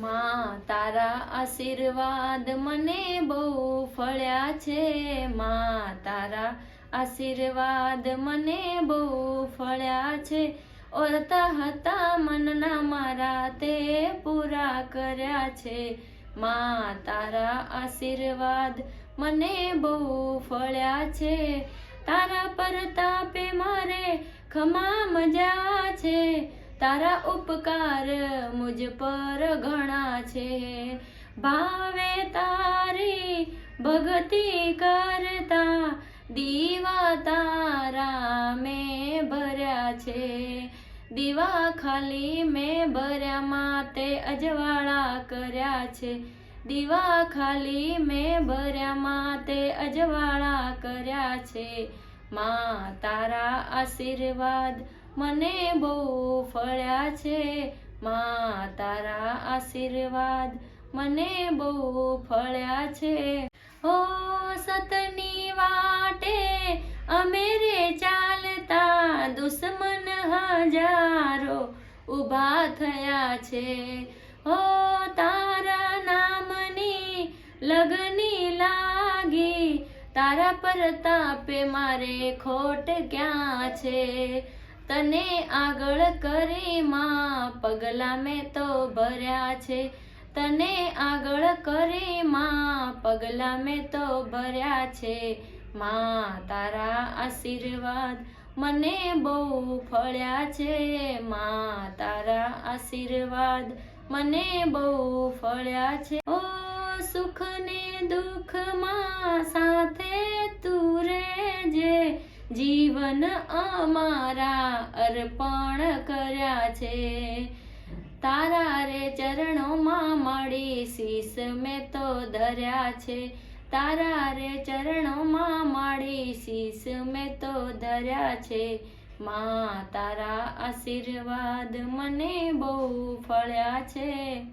માં, તારા આશીર્વાદ મને બહુ ફળ્યા છે. માં, તારા આશીર્વાદ મને બહુ ફળ્યા છે. ઓરતા હતા મનના મારા તે પૂરા કર્યા છે. માં, તારા આશીર્વાદ મને બહુ ફળ્યા છે. તારા પર તાપે મારે ખમા મજા છે. તારા ઉપકાર મુજ પર ઘણા છે. ભાવે તારી ભક્તિ કરતા દીવા તારા મેં ભર્યા છે. દીવા ખાલી મેં ભર્યા, માતે અજવાળા કર્યા છે. દીવા ખાલી મેં ભર્યા, માતે અજવાળા કર્યા છે. માં તારા આશીર્વાદ મને બહુ ફળ્યા છે. માં તારા આશીર્વાદ મને બહુ ફળ્યા છે. ઓ સતની વાટે અમે ચાલતા દુશ્મન હજારો ઊભા થયા છે. હો તારા નામની લગની લાગી તારા પરતાપે મારે ખોટ ક્યાં છે? તને આગળ કરી માં, પગલા મેં તો ભર્યા છે. તને આગળ કરી માં, પગલા મેં તો ભર્યા છે. માં, તારા આશીર્વાદ મને બહુ ફળ્યા છે. માં, તારા આશીર્વાદ મને બહુ ફળ્યા છે. ઓ સુખ ને દુઃખમાં જીવન અમારા અર્પણ કર્યા છે. તારા રે ચરણોમાં મળી શીશ મેં તો ધર્યા છે. તારા રે ચરણોમાં મળી શીશ મેં તો ધર્યા છે. માં તારા આશીર્વાદ મને બહુ ફળ્યા છે.